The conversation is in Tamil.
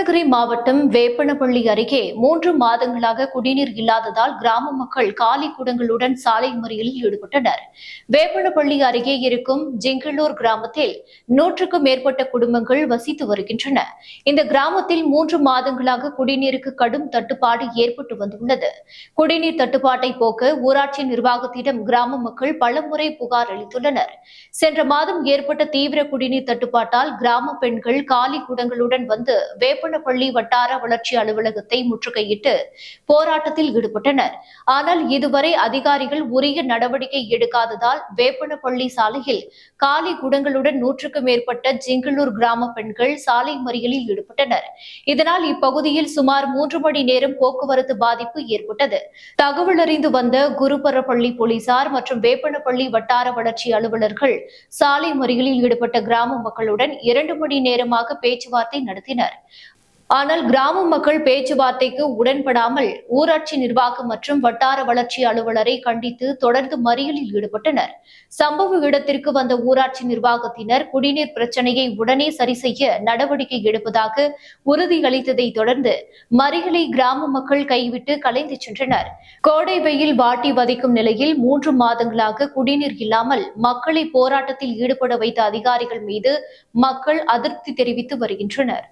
Krishnagiri மாவட்டம் வேப்பனப்பள்ளி அருகே மூன்று மாதங்களாக குடிநீர் இல்லாததால் கிராம மக்கள் காலி குடங்களுடன் சாலை மறியலில் ஈடுபட்டனர். வேப்பனப்பள்ளி அருகே இருக்கும் ஜிங்கலூர் கிராமத்தில் நூற்றுக்கும் மேற்பட்ட குடும்பங்கள் வசித்து வருகின்றன. இந்த கிராமத்தில் மூன்று மாதங்களாக குடிநீருக்கு கடும் தட்டுப்பாடு ஏற்பட்டு வந்துள்ளது. குடிநீர் தட்டுப்பாட்டை போக்க ஊராட்சி நிர்வாகத்திடம் கிராம மக்கள் பலமுறை புகார் அளித்துள்ளனர். சென்ற மாதம் ஏற்பட்ட தீவிர குடிநீர் தட்டுப்பாட்டால் கிராம பெண்கள் காலி குடங்களுடன் வந்து வேப்பன வேப்பனப்பள்ளி வட்டார வளர்ச்சி அலுவலகத்தை முற்றுகையிட்டு போராட்டத்தில் ஈடுபட்டனர். ஆனால் இதுவரை அதிகாரிகள் உரிய நடவடிக்கை எடுக்காததால் வேப்பனப்பள்ளி சாலையில் காலி குடங்களுடன் நூற்றுக்கும் மேற்பட்ட ஜிங்களூர் கிராம பெண்கள் சாலை மறியலில் ஈடுபட்டனர். இதனால் இப்பகுதியில் சுமார் மூன்று மணி நேரம் போக்குவரத்து பாதிப்பு ஏற்பட்டது. தகவல் அறிந்து வந்த குருபரப்பள்ளி போலீசார் மற்றும் வேப்பனப்பள்ளி வட்டார வளர்ச்சி அலுவலர்கள் சாலை மறியலில் ஈடுபட்ட கிராம மக்களுடன் இரண்டு மணி நேரமாக பேச்சுவார்த்தை நடத்தினர். ஆனால் கிராம மக்கள் பேச்சுவார்த்தைக்கு உடன்படாமல் ஊராட்சி நிர்வாகம் மற்றும் வட்டார வளர்ச்சி அலுவலரை கண்டித்து தொடர்ந்து மறியலில் ஈடுபட்டனர். சம்பவ இடத்திற்கு வந்த ஊராட்சி நிர்வாகத்தினர் குடிநீர் பிரச்சனையை உடனே சரி செய்ய நடவடிக்கை எடுப்பதாக உறுதியளித்ததை தொடர்ந்து மறியலை கிராம மக்கள் கைவிட்டு கலைந்து சென்றனர். கோடை வெயில் வாட்டி வதைக்கும் நிலையில் மூன்று மாதங்களாக குடிநீர் இல்லாமல் மக்களை போராட்டத்தில் ஈடுபட வைத்த அதிகாரிகள் மீது மக்கள் அதிருப்தி தெரிவித்து வருகின்றனர்.